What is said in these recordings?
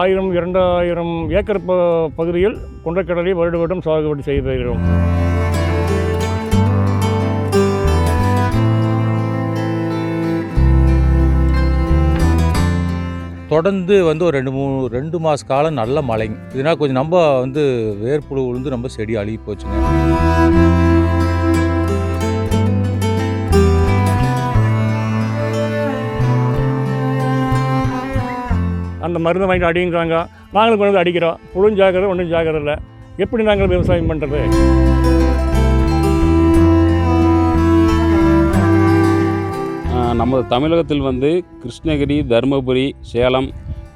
ஆயிரம் இரண்டாயிரம் ஏக்கர் ப பகுதியில் கொண்டக்கடலை வருட வருடம் சாகுபடி செய்து வருகிறோம் தொடர்ந்து வந்து ஒரு ரெண்டு மூணு ரெண்டு மாத காலம் நல்ல மழைங்க. இதனால் கொஞ்சம் நம்ம வந்து வேர்ப்புழு விழுந்து நம்ம செடி அழுகி போச்சுங்க. அந்த மருந்தை வாங்கிட்டு அடிங்கிறாங்க. நாங்களும் கொண்டு வந்து அடிக்கிறோம். புழும் ஜாக்கிரதை ஒன்றும் ஜாக்கிரதை இல்லை. எப்படி நாங்கள் விவசாயம் பண்ணுறது நமது தமிழகத்தில் வந்து கிருஷ்ணகிரி தருமபுரி சேலம்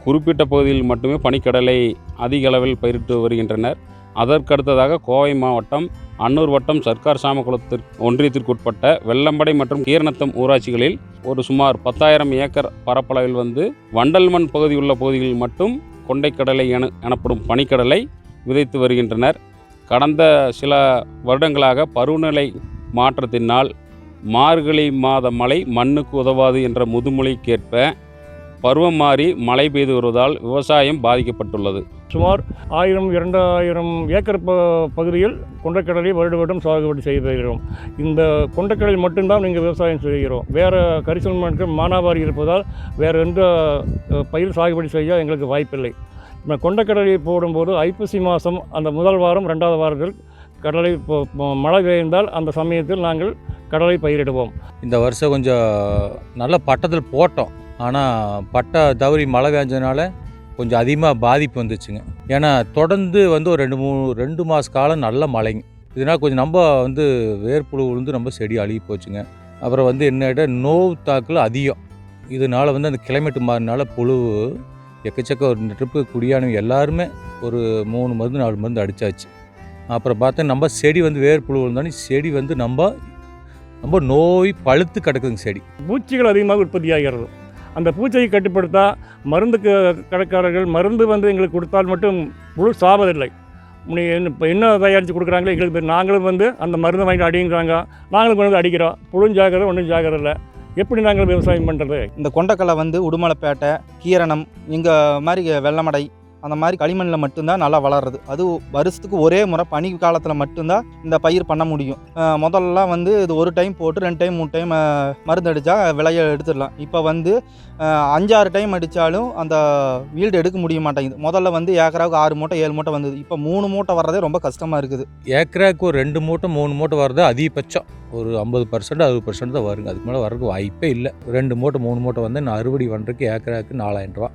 குறிப்பிட்ட பகுதியில் மட்டுமே பனிக்கடலை அதிக அளவில் பயிரிட்டு வருகின்றனர். அதற்கடுத்ததாக கோவை மாவட்டம் அன்னூர் வட்டம் சர்க்கார் சாமக்குளத்திற்கு ஒன்றியத்திற்குட்பட்ட வெள்ளம்படை மற்றும் கீரணத்தம் ஊராட்சிகளில் ஒரு சுமார் பத்தாயிரம் ஏக்கர் பரப்பளவில் வந்து வண்டல் மண் பகுதியுள்ள பகுதிகளில் மட்டும் கொண்டைக்கடலை என எனப்படும் பனிக்கடலை விதைத்து வருகின்றனர். கடந்த சில வருடங்களாக பருவநிலை மாற்றத்தினால் மார்கழி மாத மழை மண்ணுக்கு உதவாது என்ற முதுமொழிக்கேற்ப பருவம் மாறி மழை பெய்து வருவதால் விவசாயம் பாதிக்கப்பட்டுள்ளது. சுமார் ஆயிரம் இரண்டாயிரம் ஏக்கர் ப பகுதியில் கொண்டக்கடலை வருட வருடம் சாகுபடி செய்து வருகிறோம் இந்த கொண்டக்கடலை மட்டும்தான் நீங்கள் விவசாயம் செய்கிறோம். வேறு கரிசல் மண்கள் மானாவாரி இருப்பதால் வேறு எந்த பயிர் சாகுபடி செய்ய எங்களுக்கு வாய்ப்பில்லை. கொண்டக்கடலை போடும்போது ஐப்பசி மாதம் அந்த முதல் வாரம் ரெண்டாவது வாரத்தில் கடலை மழை பெய்ந்தால் அந்த சமயத்தில் நாங்கள் கடலை பயிரிடுவோம். இந்த வருஷம் கொஞ்சம் நல்ல பட்டத்தில் போட்டோம். ஆனால் பட்டா தவறி மழை பெஞ்சதுனால கொஞ்சம் அதிகமாக பாதிப்பு வந்துச்சுங்க. ஏன்னா தொடர்ந்து வந்து ஒரு ரெண்டு மூணு ரெண்டு மாத காலம் நல்ல மழைங்க. இதனால் கொஞ்சம் நம்ம வந்து வேர்ப்புழு விழுந்து நம்ம செடி அழுகி போச்சுங்க. அப்புறம் வந்து என்ன நோவு தாக்கல் அதிகம். இதனால் வந்து அந்த கிளைமேட் மாறினால புழு எக்கச்சக்க ஒரு ட்ரிப்பு குடியானவங்க எல்லாருமே ஒரு மூணு மருந்து நாலு மருந்து அடித்தாச்சு அப்புறம் பார்த்தா நம்ம செடி வந்து வேர்ப்புழு விழுந்தாலும் செடி வந்து நம்ம ரொம்ப நோய் பழுத்து கிடக்குதுங்க செடி. பூச்சிகள் அதிகமாக உற்பத்தியாகிறது அந்த பூச்சியை கட்டுப்படுத்த மருந்து கடைக்காரர்கள் மருந்து வந்து எங்களுக்கு கொடுத்தால் மட்டும் முழு சாவதில்லை நீ இப்போ என்ன தயாரித்து கொடுக்குறாங்களோ எங்களுக்கு நாங்களும் வந்து அந்த மருந்து வாங்கிட்டு அடிங்கிறாங்க. நாங்களும் கொண்டு வந்து அடிக்கிறோம். புழும் ஜாக்கிரதை ஒன்றும் ஜாக்கிரதை இல்லை. எப்படி நாங்கள் விவசாயம் பண்ணுறது இந்த கொண்டக்கலை வந்து உடுமலைப்பேட்டை கீரணம் இங்கே மாதிரி வெள்ளமடை அந்த மாதிரி களிமண்ணில் மட்டும்தான் நல்லா வளருது. அது வருஷத்துக்கு ஒரே முறை பனி காலத்தில் மட்டும்தான் இந்த பயிர் பண்ண முடியும். முதல்லலாம் வந்து இது ஒரு டைம் போட்டு ரெண்டு டைம் மூணு டைம் மருந்து அடித்தா விளைய எடுத்துடலாம். இப்போ வந்து அஞ்சாறு டைம் அடித்தாலும் அந்த வீல்டு எடுக்க முடிய மாட்டேங்குது. முதல்ல வந்து ஏக்கராவுக்கு ஆறு மூட்டை ஏழு மூட்டை வந்தது. இப்போ மூணு மூட்டை வர்றதே ரொம்ப கஷ்டமாக இருக்குது. ஏக்கராக்கு ஒரு ரெண்டு மூட்டை மூணு மூட்டை வர்றது அதிகபட்சம். ஒரு ஐம்பது பர்சன்ட் அறுபது பர்சன்ட் தான் வருங்க. அதுக்கு மேலே வர்றதுக்கு வாய்ப்பே இல்லை. ரெண்டு மூட்டை மூணு மூட்டை வந்து நான் அறுவடை பண்ணுறதுக்கு ஏக்கராவுக்கு நாலாயிரம் ரூபா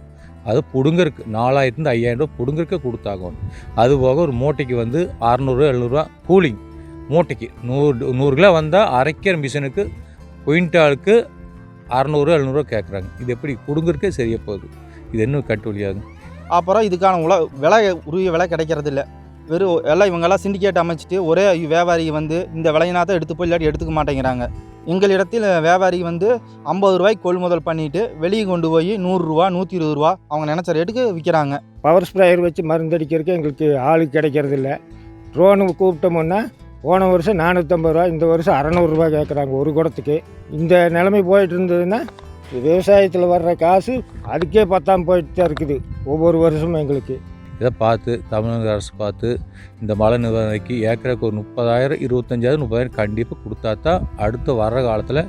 அது பிடுங்கருக்கு நாலாயிரத்துலேருந்து ஐயாயிரம் ரூபா பிடுங்கறக்கு கொடுத்தாகணும். அது போக ஒரு மூட்டைக்கு வந்து அறநூறுவா எழுநூறுவா கூலிங் மூட்டைக்கு. நூறு நூறு கிலோ வந்தால் அரைக்கிற மிஷினுக்கு குயின்டாலுக்கு அறநூறு எழுநூறுவா கேட்குறாங்க. இது எப்படி பிடுங்கறக்கே சரியாக போகுது. இது இன்னும் கட்டு வழியாகும் அப்புறம் இதுக்கான உல விலை உரிய விலை கிடைக்கிறது இல்லை. வெறும் எல்லாம் இவங்கெல்லாம் சிண்டிகேட் அமைச்சிட்டு ஒரே வியாபாரி வந்து இந்த விலையினா தான் எடுத்து போய் இல்லாட்டி எடுத்துக்க மாட்டேங்கிறாங்க. எங்களிடத்தில் வியாபாரி வந்து ஐம்பது ரூபாய்க்கு கொள்முதல் பண்ணிவிட்டு வெளியே கொண்டு போய் நூறுரூவா நூற்றி இருபது ரூபா அவங்க நினச்ச ரேட்டுக்கு விற்கிறாங்க பவர் ஸ்ப்ரேயர் வச்சு மருந்தடிக்கிறதுக்கு எங்களுக்கு ஆள் கிடைக்கிறது இல்லை ட்ரோனு கூப்பிட்டோம்னா போன வருஷம் நானூற்றம்பது ரூபா இந்த வருஷம் அறநூறுரூவா கேட்குறாங்க ஒரு குடத்துக்கு. இந்த நிலைமை போயிட்டு இருந்ததுன்னா விவசாயத்தில் வர்ற காசு அதுக்கே பத்தாம் போயிட்டு தான் இருக்குது ஒவ்வொரு வருஷமும் எங்களுக்கு. இதை பார்த்து தமிழக அரசு பார்த்து இந்த மழை நிவாரணைக்கு ஏக்கருக்கு ஒரு முப்பதாயிரம் இருபத்தஞ்சாயிரம் முப்பதாயிரம் கண்டிப்பாக கொடுத்தா தான் அடுத்து வர்ற காலத்தில்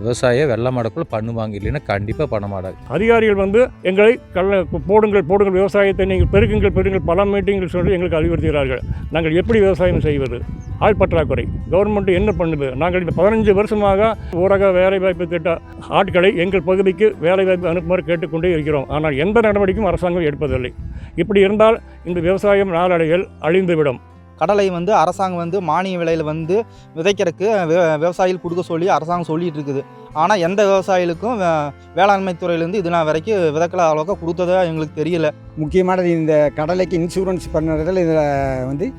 விவசாய வெள்ளமடக்குள்ள பண்ணுவாங்க இல்லைன்னா கண்டிப்பாக பண்ண மாட்டாங்க. அதிகாரிகள் வந்து எங்களை கல்ல போடுங்கள் போடுங்கள் விவசாயத்தை நீங்கள் பெருக்குங்கள் பெருங்கள் பல மீட்டிங்கள் சொல்லி எங்களுக்கு அறிவுறுத்துகிறார்கள். நாங்கள் எப்படி விவசாயம் செய்வது? ஆள் பற்றாக்குறை. கவர்மெண்ட் என்ன பண்ணுது? நாங்கள் இந்த பதினஞ்சு வருஷமாக ஊரக வேலைவாய்ப்பு திட்ட ஆட்களை எங்கள் பகுதிக்கு வேலைவாய்ப்பு அனுப்புமாறு கேட்டுக்கொண்டே இருக்கிறோம். ஆனால் எந்த நடவடிக்கையும் அரசாங்கம் எடுப்பதில்லை. இப்படி இருந்தால் இந்த விவசாயம் நாளடைவில் அழிந்துவிடும். கடலை வந்து அரசாங்கம் வந்து மானிய விலையில் வந்து விதைக்கிறதுக்கு வி- விவசாயிகள் கொடுக்க சொல்லி அரசாங்கம் சொல்லிட்டு இருக்குது. ஆனால் எந்த விவசாயிகளுக்கும் வே- வேளாண்மை துறையிலேருந்து இது நாள் வரைக்கும் விதைக்கல அளவுக்கு கொடுத்ததா எங்களுக்கு தெரியல. முக்கியமானது இந்த கடலைக்கு இன்சூரன்ஸ் பண்ணுறதுல இதில் வந்து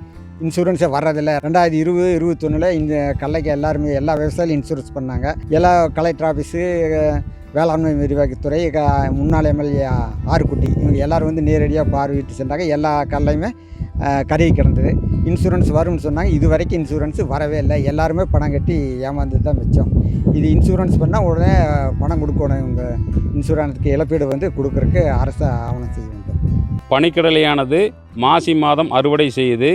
இன்சூரன்ஸே வர்றதில்ல. ரெண்டாயிரத்தி இருபது இருபத்தொன்னில் இந்த கடலைக்கு எல்லாருமே எல்லா விவசாயிகளும் இன்சூரன்ஸ் பண்ணாங்க. எல்லா கலெக்டர் ஆஃபீஸு வேளாண்மை விரிவாக்கத்துறை க முன்னாள் எம்எல்ஏ ஆறுக்குட்டி. இவங்க எல்லோரும் வந்து நேரடியாக பார்வையிட்டு சென்றாங்க. எல்லா கல்லையுமே கருவி கிடந்தது. இன்சூரன்ஸ் வரும்னு சொன்னாங்க. இது வரைக்கும் இன்சூரன்ஸ் வரவே இல்லை. எல்லாருமே பணம் கட்டி ஏமாந்து தான் வச்சோம் இது இன்சூரன்ஸ் பண்ணால் உடனே பணம் கொடுக்கணும். இவங்க இன்சூரன்ஸுக்கு இழப்பீடு வந்து கொடுக்குறக்கு அரசு ஆவணம் செய்யும். பனிக்கடலையானது மாசி மாதம் அறுவடை செய்து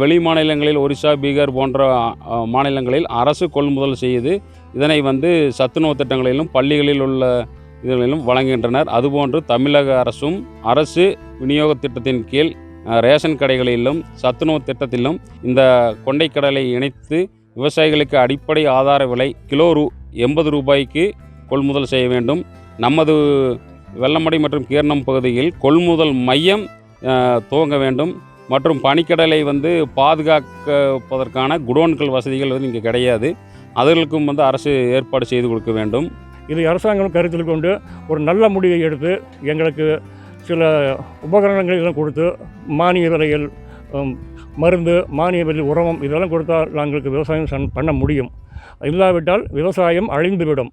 வெளி மாநிலங்களில் ஒரிசா பீகார் போன்ற மாநிலங்களில் அரசு கொள்முதல் செய்து இதனை வந்து சத்துணவு திட்டங்களிலும் பள்ளிகளில் உள்ள இதுகளிலும் வழங்குகின்றனர். அதுபோன்று தமிழக அரசும் அரசு விநியோக திட்டத்தின் கீழ் ரேஷன் கடைகளிலும் சத்துணவு திட்டத்திலும் இந்த கொண்டைக்கடலை இணைத்து விவசாயிகளுக்கு அடிப்படை ஆதார விலை கிலோ ரூ எண்பது ரூபாய்க்கு கொள்முதல் செய்ய வேண்டும். நமது வெள்ளமடை மற்றும் கீரணம் பகுதியில் கொள்முதல் மையம் துவங்க வேண்டும். மற்றும் பனிக்கடலை வந்து பாதுகாப்பதற்கான குடோன்கள் வசதிகள் வந்து இங்கே கிடையாது. அதற்கும் வந்து அரசு ஏற்பாடு செய்து கொடுக்க வேண்டும். இதை அரசாங்கம் கருத்தில் கொண்டு ஒரு நல்ல முடிவை எடுத்து எங்களுக்கு சில உபகரணங்கள் இதெல்லாம் கொடுத்து மானிய விலையில் மருந்து மானிய விலை உரமம் இதெல்லாம் கொடுத்தால் நாங்களுக்கு விவசாயம் சன் பண்ண முடியும். இல்லாவிட்டால் விவசாயம் அழிந்துவிடும்.